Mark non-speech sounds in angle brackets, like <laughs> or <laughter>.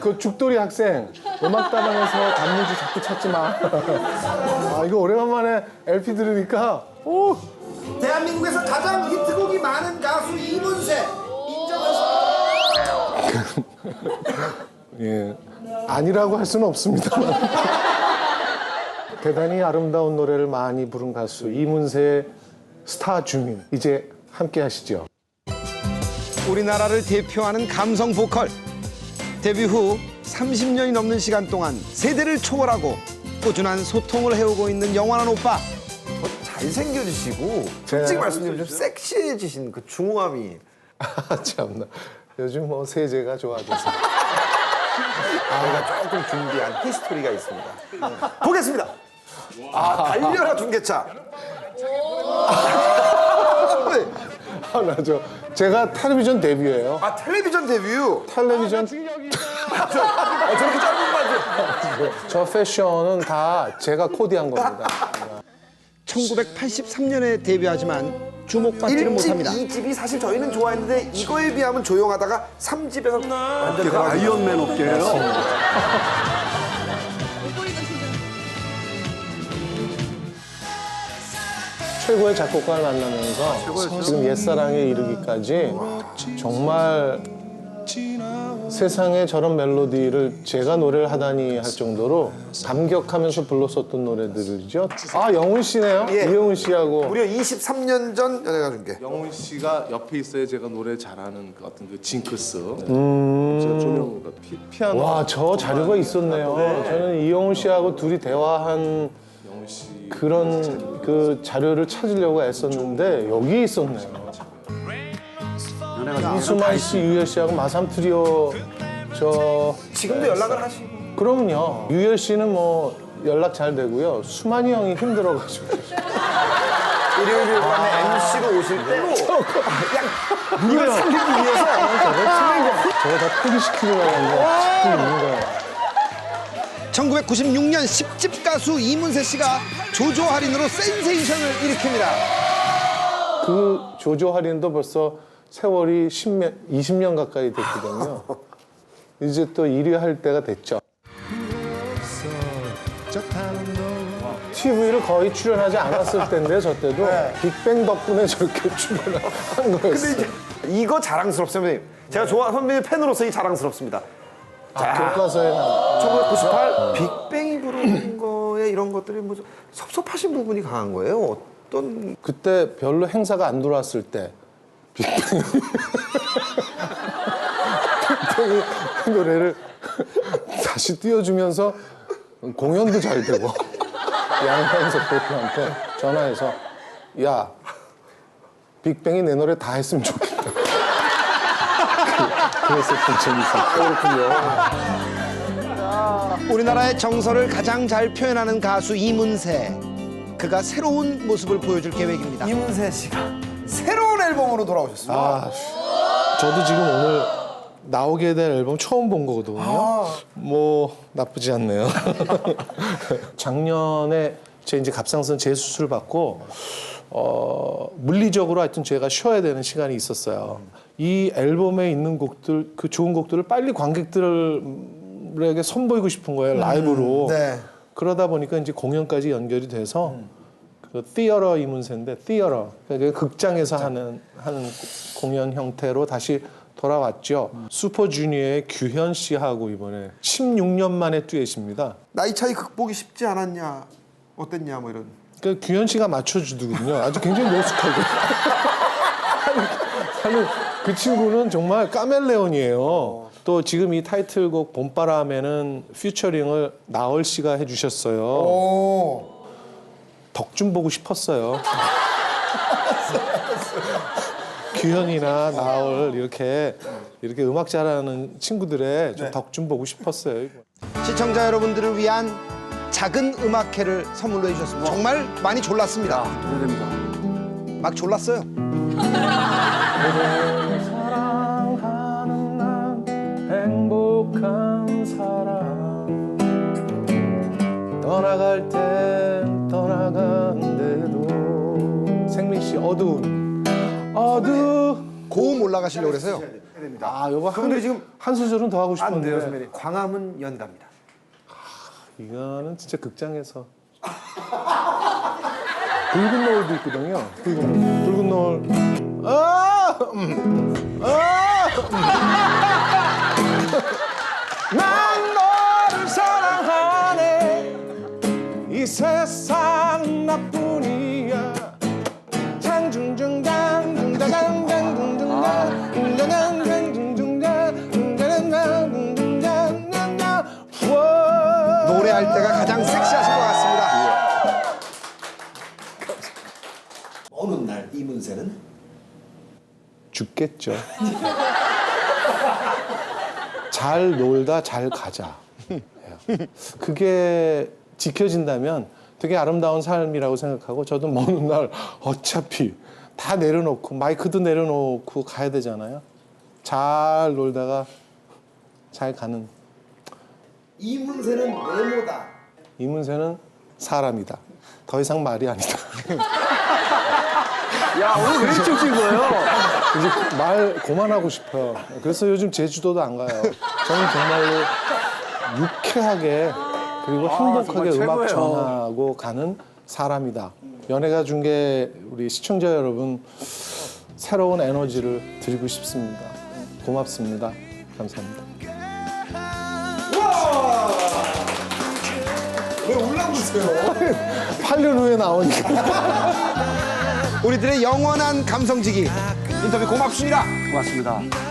그 죽돌이 학생 음악다방에서 단무지 자꾸 찾지 마. 아 이거 오래간만에 LP 들으니까 오 대한민국에서 가장 히트곡이 많은 가수 이문세 인정하십니까? <laughs> 예, 아니라고 할 수는 없습니다. <laughs> 대단히 아름다운 노래를 많이 부른 가수 이문세의 스타 주민 이제 함께 하시죠. 우리나라를 대표하는 감성 보컬. 데뷔 후 30년이 넘는 시간 동안 세대를 초월하고 꾸준한 소통을 해오고 있는 영원한 오빠. 잘생겨지시고 솔직히 네. 말씀드리면 좀 섹시해지신 그 중후함이 <laughs> 아 참나 요즘 뭐 세제가 좋아져서 <laughs> 저희가 조금 준비한 히스토리가 있습니다. 보겠습니다. 아 달려라 중계차. 네. 아, 나죠. 제가 텔레비전 데뷔예요. 아 텔레비전 데뷔. 텔레비전 아, 저렇게 짧은 말씀. 저 패션은 다 제가 코디한 겁니다. 1983년에 데뷔하지만 주목받지는 1집, 못합니다. 2집이 사실 저희는 좋아했는데 이거에 비하면 조용하다가 3집에서 완전 아이언맨 업계예요. <laughs> 최고의 작곡가를 만나면서 지금 옛사랑에 이르기까지 정말 세상에 저런 멜로디를 제가 노래를 하다니 할 정도로 감격하면서 불렀었던 노래들이죠. 아 영훈 씨네요. 예. 이영훈 씨하고 무려 23년 전 연예가 중계. 영훈 씨가 옆에 있어야 제가 노래 잘하는 것 같은 그 징크스. 음. 제가 조명과 피, 피아노. 와 저 자료가 있었네요. 저는 이영훈 씨하고 둘이 대화한 영훈 씨. 그런 그 자료를 찾으려고 애썼는데 여기 있었네요. 이수만 씨, 유열 씨하고 마삼 트리오 저 지금도 연락을 하시고. 그럼요. 유열 씨는 뭐 연락 잘 되고요. 수만이 형이 힘들어가지고 일요일 밤에 MC로 오실 때 이걸 살리기 위해서 저거 저거 다 포기시키려고 하는데 자꾸 있는 거예요. 1996년 10집 가수 이문세 씨가 조조 할인으로 센세이션을 일으킵니다. 그 조조 할인도 벌써 세월이 10년, 20년 가까이 됐거든요. <laughs> 이제 또 1위 할 때가 됐죠. TV를 거의 출연하지 않았을 때인데 저 때도 빅뱅 덕분에 저렇게 <laughs> 출연한 근데 거였어요. 이제 이거 자랑스럽습니다. 선배님. 제가 좋아 선배님 팬으로서 이 자랑스럽습니다. 아, 교과서에 나온 1998 빅뱅이 부르는 거에 이런 것들이 뭐 섭섭하신 부분이 강한 거예요. 어떤 그때 별로 행사가 안 들어왔을 때 빅뱅이 빅뱅이 그 노래를 다시 띄워주면서 공연도 잘 되고 양현석 대표한테 전화해서 야 빅뱅이 내 노래 다 했으면 좋겠다. 그- 그랬었던 적이 있어요. 그렇군요. 우리나라의 정서를 가장 잘 표현하는 가수 이문세. 그가 새로운 모습을 보여줄 계획입니다. 이문세 씨가 새로운 앨범으로 돌아오셨습니다. 아, 저도 지금 오늘 나오게 될 앨범 처음 본 거거든요. 뭐 나쁘지 않네요. <laughs> 작년에 제 이제 갑상선 재수술 받고 어, 물리적으로 하여튼 제가 쉬어야 되는 시간이 있었어요. 이 앨범에 있는 곡들 그 좋은 곡들을 빨리 관객들에게 선보이고 싶은 거예요 라이브로. 네. 그러다 보니까 이제 공연까지 연결이 돼서 그 티어러 이문세인데 티어러 그러니까 극장에서 하는 하는 공연 형태로 다시 돌아왔죠. 슈퍼주니어의 규현 씨하고 이번에 16년 만에 듀엣입니다. 나이 차이 극복이 쉽지 않았냐, 어땠냐 뭐 이런. 그 규현 씨가 맞춰주더군요. 아주 굉장히 노숙하고. <laughs> 아니, 그 친구는 정말 까멜레온이에요. 또 지금 이 타이틀곡 봄바람에는 퓨처링을 나얼 씨가 해주셨어요. 오. 덕 좀 보고 싶었어요. 규현이나 나얼 이렇게 이렇게 음악 잘하는 친구들의 좀덕좀 보고 싶었어요. 시청자 여러분들을 위한 작은 음악회를 선물로 해주셨습니다. 정말 많이 졸랐습니다. 막 졸랐어요. 사랑하는 난 행복한 사람 떠나갈 어두운. 어두. 고음 올라가시려고 그래서요. 아, 요거 한, 지금 한 소절은 더 하고 싶었는데. 안 돼요, 선배님. 광화문 연가입니다. 아, 이거는 진짜 극장에서. <laughs> 붉은 노을도 있거든요. 붉은, 붉은 노을. 아! 음. 할 때가 가장 섹시하신 것 같습니다. 예. 어느 날 이문세는 죽겠죠. 잘 놀다 잘 가자. 예. 그게 지켜진다면 되게 아름다운 삶이라고 생각하고 저도 뭐 먼날 어차피 다 내려놓고 마이크도 내려놓고 가야 되잖아요. 잘 놀다가 잘 가는 이문세는 메모다. 이문세는 사람이다. 더 이상 말이 아니다. <laughs> 야 오늘 왜 이렇게 웃긴 거예요? 이제 말 그만하고 싶어요. 그래서 요즘 제주도도 안 가요. 저는 정말로 유쾌하게 그리고 행복하게 정말 음악. 전하고 가는 사람이다. 연예가 중계 우리 시청자 여러분 새로운 에너지를 드리고 싶습니다. 고맙습니다. 감사합니다. 올라오세요? 8년 후에 나오니까. <laughs> 우리들의 영원한 감성지기 인터뷰 고맙습니다. 고맙습니다.